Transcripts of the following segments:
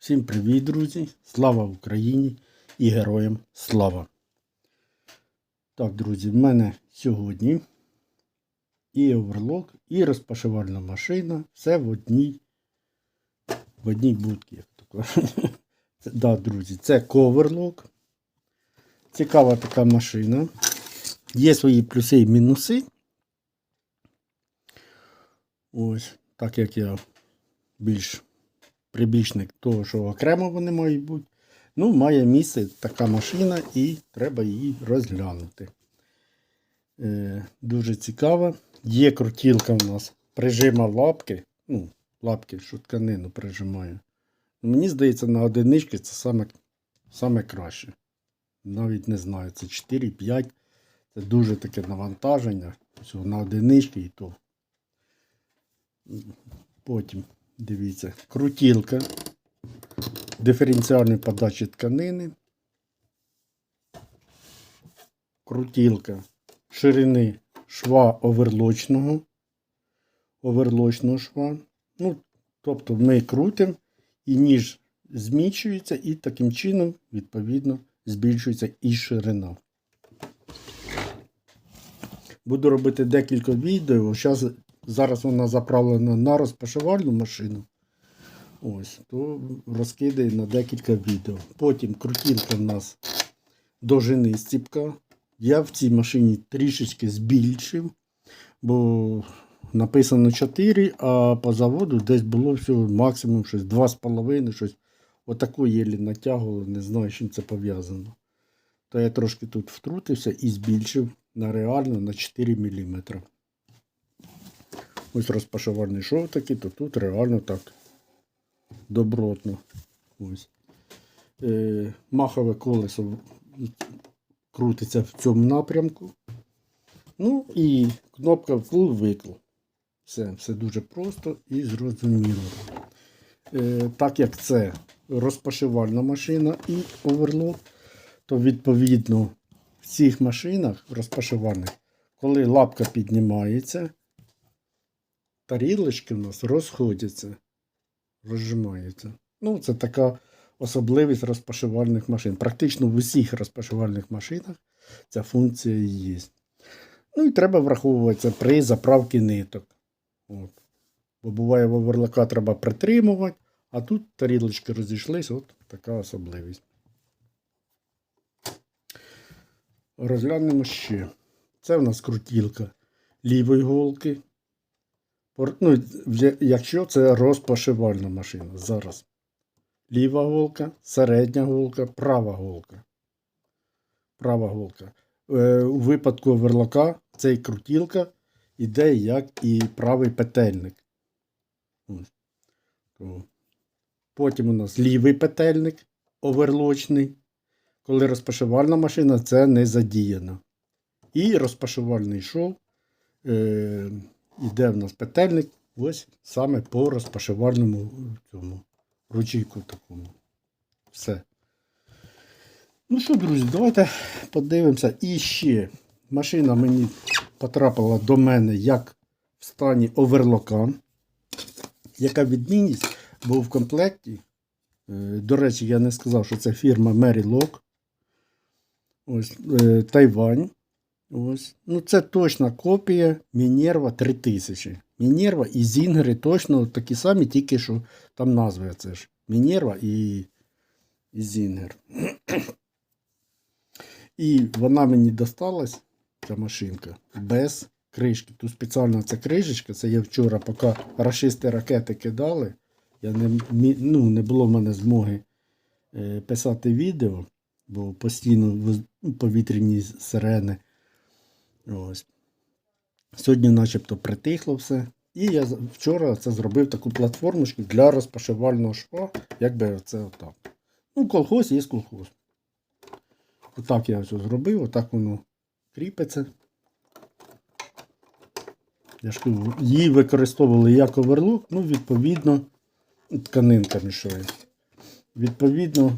Всім привіт, друзі! Слава Україні і героям слава! Так, друзі, в мене сьогодні і оверлок, і розпашивальна машина. Все в одній в одній будці, як то кажуть. Да, друзі, це коверлок. Цікава така машина. Є свої плюси і мінуси. Ось, так як я більш прибічник того, що окремо вони мають бути. Ну, має місце така машина і треба її розглянути. Е, дуже цікаво. Є крутілка у нас прижима лапки. Ну, лапки, що тканину прижимаю. Мені здається, на одинички це саме, саме краще. Навіть не знаю, це 4-5. Це дуже таке навантаження. Всього на одинички і то. Потім, дивіться, крутілка, диференціальної подачі тканини, крутілка ширини шва оверлочного, оверлочного шва. Ну, тобто ми крутимо і ніж змічується, і таким чином, відповідно, збільшується і ширина. Буду робити декілька відео. Зараз, зараз вона заправлена на розпашивальну машину. Ось, то розкидає на декілька відео. Потім крутілка в нас довжини стіпка. Я в цій машині трішечки збільшив, бо написано 4, а по заводу десь було всього максимум щось 2,5, щось. Отаку єлі натягували, не знаю, з чим це пов'язано. То я трошки тут втрутився і збільшив на реально на 4 мм. Ось розпашувальний шов такий, то тут реально так добротно. Ось. Е, махове колесо крутиться в цьому напрямку. Ну і кнопка вкл-викл. Все, все дуже просто і зрозуміло. Е, так як це розпашивальна машина і оверлок, то відповідно в цих машинах розпашивальних, коли лапка піднімається, тарілочки в нас розходяться, розжимаються. Ну, це така особливість розпашивальних машин. Практично в усіх розпашивальних машинах ця функція є. Ну і треба враховувати це при заправці ниток. От. Бо буває в оверлока треба притримувати, а тут тарілочки розійшлись, от така особливість. Розглянемо ще. Це в нас крутілка лівої голки. Ну, якщо це розпашивальна машина. Зараз. Ліва голка, середня голка, права голка. Права голка. Е, у випадку оверлока цей крутілка іде як і правий петельник. Потім у нас лівий петельник оверлочний. Коли розпашивальна машина, це не задіяно. І розпашивальний шов. Е, іде в нас петельник. Ось саме по розпашивальному цьому ручейку такому. Все. Ну що, друзі, давайте подивимося. І ще машина мені потрапила до мене як в стані оверлока. Яка відмінність? Бо в комплекті, е, до речі, я не сказав, що це фірма Merrylock. Ось е, Тайвань. Ось. Ну, це точна копія Мінерва 3000. Мінерва і Зінгери точно такі самі, тільки що там назви це ж. Мінерва і, і Зінгер. І вона мені досталась, ця машинка, без кришки. Тут спеціально ця кришечка, це я вчора, поки рашисти ракети кидали, я не, ну, не було в мене змоги е, писати відео, бо постійно ну, повітряні сирени. Ось. Сьогодні начебто притихло все. І я вчора це зробив таку платформочку для розпашивального шва, якби це отак. Ну, колхоз є колхоз. Отак я все зробив, отак воно кріпиться. Я ж кажу, її використовували як оверлок, ну, відповідно, тканинка мішає. Відповідно,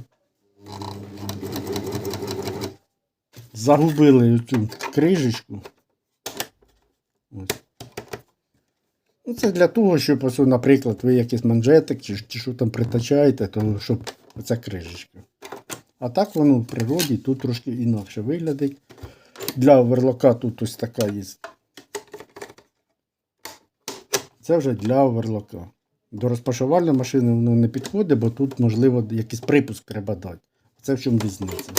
загубили цю крижечку. Ось. Ну, це для того, щоб, ось, наприклад, ви якийсь манжетик чи, чи що там притачаєте, то щоб оця крижечка. А так воно в природі тут трошки інакше виглядить. Для оверлока тут ось така є. Це вже для оверлока. До розпашувальної машини воно не підходить, бо тут, можливо, якийсь припуск треба дати. Це в чому різниця.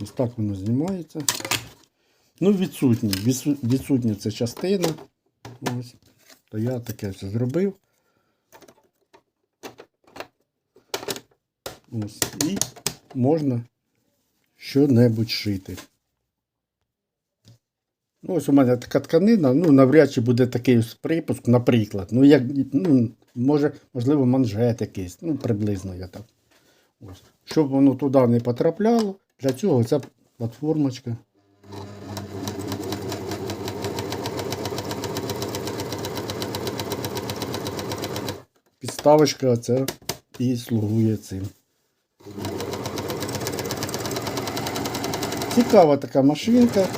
Ось так воно знімається. Ну, відсутні. Відсутня ця частина. Ось. То я таке все зробив. Ось. І можна що-небудь шити. Ну, ось у мене така тканина, ну, навряд чи буде такий ось припуск, наприклад. Ну, як, ну, може, можливо, манжет якийсь, ну, приблизно я так. Ось. Щоб воно туди не потрапляло, для цього ця платформочка. Підставочка ця і слугує цим. Цікава така машинка.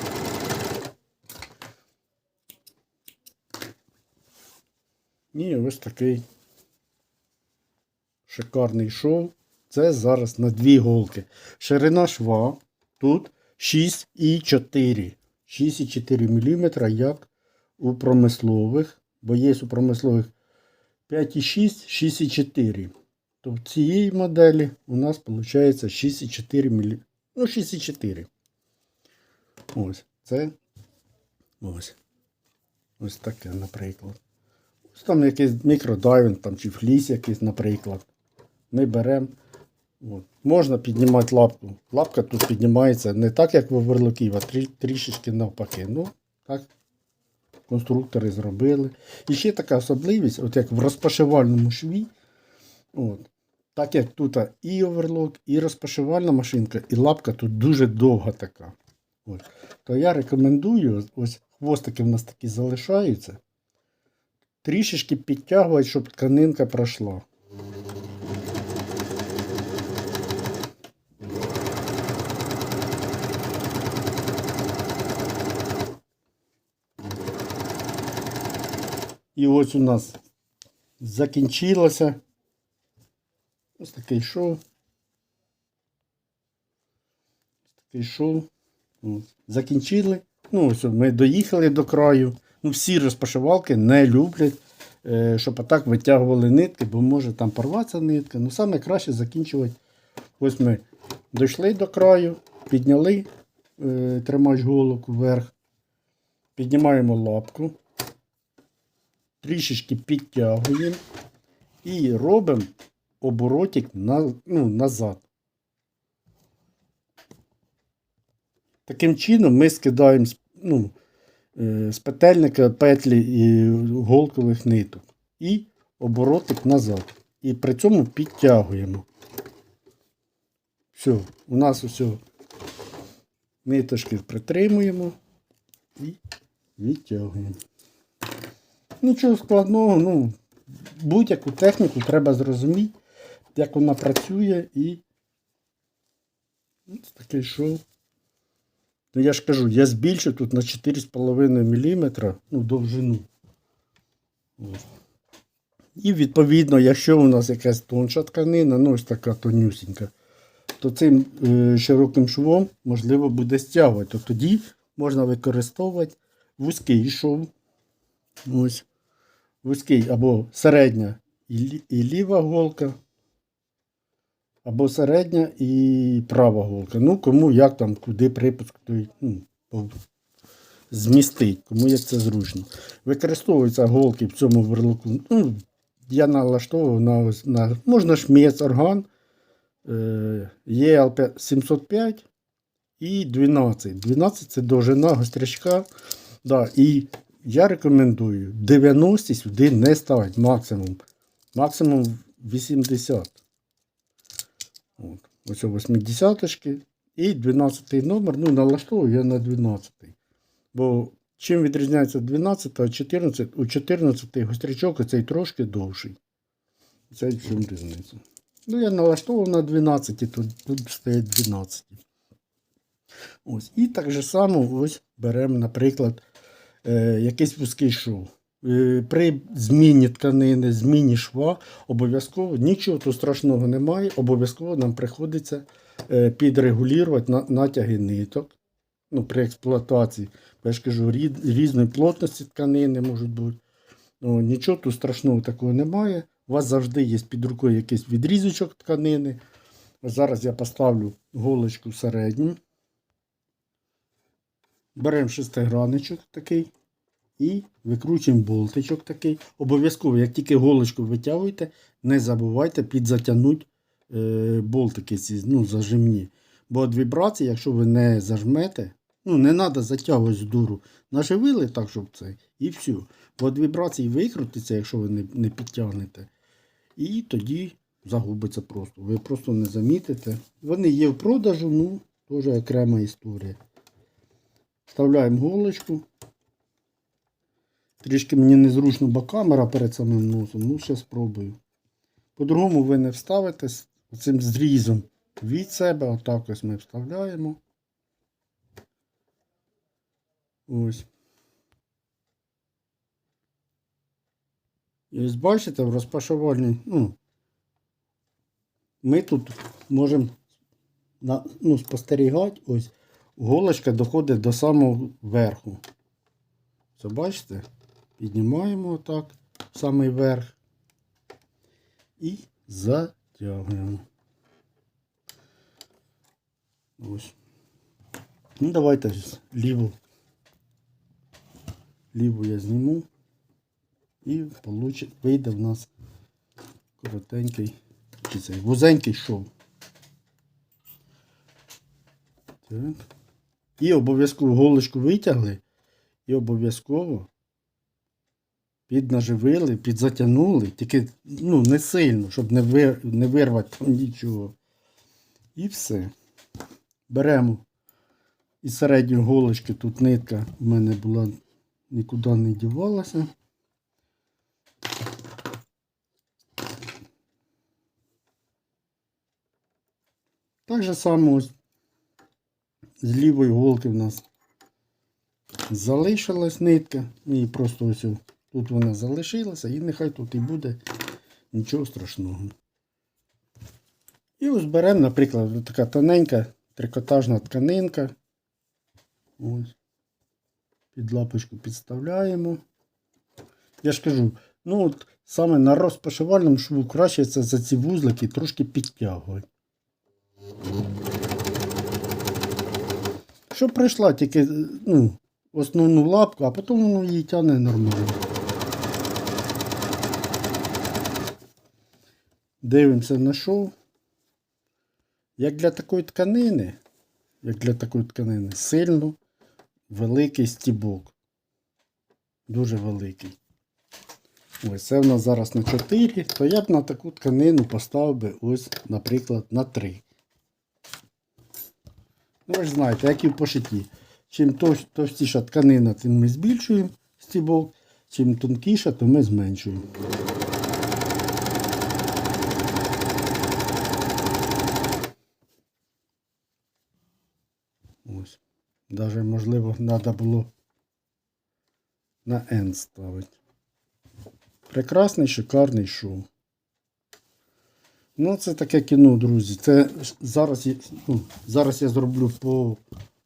І ось такий шикарний шов. Це зараз на дві голки. Ширина шва тут 6,4. 6,4 мм, як у промислових, бо є у промислових 5,6, 6,4. То в цієї моделі у нас виходить 6,4 мм. Ну, 6,4. Ось це. Ось. Ось таке, наприклад. Ось там якийсь мікродайвінг там, чи фліс якийсь, наприклад. Ми беремо. От. Можна піднімати лапку. Лапка тут піднімається не так, як в оверлоків, а трі, трішечки навпаки. Ну, так конструктори зробили. І ще така особливість, от як в розпашивальному шві. От. Так як тут і оверлок, і розпашивальна машинка, і лапка тут дуже довга така. От. То я рекомендую, ось хвостики в нас такі залишаються. Трішечки підтягувати, щоб тканинка пройшла. І ось у нас закінчилося. Ось такий шов. Ось такий шов. От. Закінчили. Ну, ось ми доїхали до краю. Ну, всі розпашивалки не люблять, е, щоб отак витягували нитки, бо може там порватися нитка. Ну, саме краще закінчувати. Ось ми дійшли до краю, підняли е, тримач голок вверх, піднімаємо лапку, трішечки підтягуємо і робимо оборотик на, ну, назад. Таким чином ми скидаємо ну, е, з петельника петлі і голкових ниток. І оборотик назад. І при цьому підтягуємо. Все, у нас усе ниточки притримуємо і відтягуємо. Нічого складного, ну, будь-яку техніку треба зрозуміти, як вона працює і ось такий шов. Ну, я ж кажу, я збільшив тут на 4,5 мм ну, довжину. Ось. І відповідно, якщо у нас якась тонша тканина, ну ось така тонюсінька, то цим е, широким швом можливо буде стягувати. То тоді можна використовувати вузький шов. Ось. Вузький або середня і, ліва голка, або середня і права голка. Ну, кому як там, куди припуск той, ну, змістить, кому як це зручно. Використовуються голки в цьому верлоку. Ну, я налаштовував на, на можна шмець, орган, е, ЄЛ 705 і 12. 12 це довжина гострячка. Да, і я рекомендую 90 сюди не ставити максимум. Максимум 80. От. Ось 80 і 12 номер. Ну, налаштовую я на 12. Бо чим відрізняється 12 а 14, у 14 гострячок цей трошки довший. Це в чому різниця. Ну, я налаштовував на 12, тут, тут стоять 12. Ось. І так же само ось беремо, наприклад, е, якийсь вузький шов. Е, При зміні тканини, зміні шва, обов'язково нічого тут страшного немає. Обов'язково нам приходиться е, підрегулювати на- натяги ниток. Ну, при експлуатації. Я ж кажу, різної плотності тканини можуть бути. Ну, нічого тут страшного такого немає. У вас завжди є під рукою якийсь відрізочок тканини. Зараз я поставлю голочку середню. Беремо шестигранничок такий і викручуємо болтичок такий. Обов'язково, як тільки голочку витягуєте, не забувайте підзатягнути е, болтики ці ну, зажимні. Бо від вібрації, якщо ви не зажмете, ну не треба затягувати з дуру. Наживили так, щоб це, і все. Бо від вібрації викрутиться, якщо ви не, не підтягнете. І тоді загубиться просто. Ви просто не замітите. Вони є в продажу, ну, теж окрема історія. Вставляємо голочку. Трішки мені незручно, бо камера перед самим носом. Ну, ще спробую. По-другому ви не вставите цим зрізом від себе. Отак ось ми вставляємо. Ось. І ось бачите, в розпашувальній, ну, ми тут можемо ну, спостерігати, ось голочка доходить до самого верху. Це бачите? Піднімаємо отак в самий верх і затягуємо. Ось. Ну, давайте ліву. Ліву я зніму. І вийде в нас коротенький, чи цей вузенький шов. Так. І обов'язково голочку витягли. І обов'язково піднаживили, підзатягнули, тільки ну, не сильно, щоб не, вир, не вирвати там нічого. І все. Беремо із середньої голочки, тут нитка в мене була нікуди не дівалася. Так же само ось з лівої голки в нас залишилась нитка. І просто ось тут вона залишилася, і нехай тут і буде нічого страшного. І ось беремо, наприклад, така тоненька трикотажна тканинка. Ось. Під лапочку підставляємо. Я ж кажу, ну от саме на розпашивальному шву краще це за ці вузлики трошки підтягувати. Щоб прийшла тільки ну, основну лапку, а потім воно її тягне нормально. Дивимося на шов. Як для такої тканини, як для такої тканини, сильно великий стібок. Дуже великий. Ось це в нас зараз на 4, то я б на таку тканину поставив би ось, наприклад, на 3. Ну, ви ж знаєте, як і в пошитті. Чим товстіша тканина, тим ми збільшуємо стібок, чим тонкіша, то ми зменшуємо. Ось. Даже, можливо, треба було на N ставити. Прекрасний, шикарний шоу. Ну, це таке кіно, друзі. Це зараз, ну, зараз я зроблю по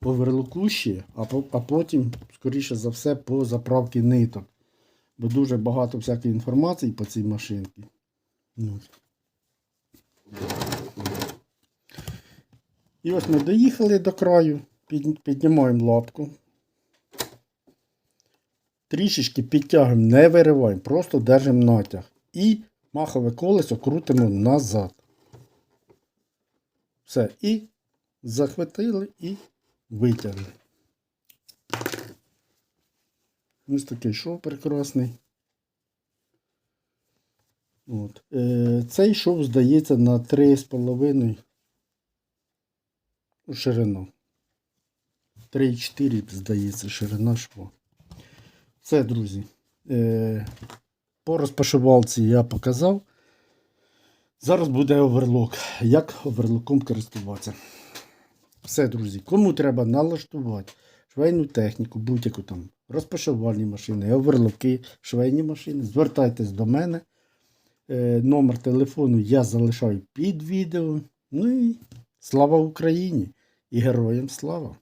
оверлоку а, по, а потім, скоріше за все, по заправці ниток. Бо дуже багато всякої інформації по цій машинці. Ну. І ось ми доїхали до краю, під, піднімаємо лапку. Трішечки підтягуємо, не вириваємо, просто держимо натяг. І махове колесо крутимо назад. Все. І захватили і витягли. Ось такий шов прекрасний. От. Е, цей шов здається на 3,5 ширину. 3,4, здається, ширина шва. Це, друзі. Е, по розпашивалці я показав. Зараз буде оверлок. Як оверлоком користуватися. Все, друзі. Кому треба налаштувати швейну техніку, будь-яку там розпашувальні машини, оверлоки, швейні машини. Звертайтесь до мене. Е, Номер телефону я залишаю під відео. Ну і слава Україні і героям слава!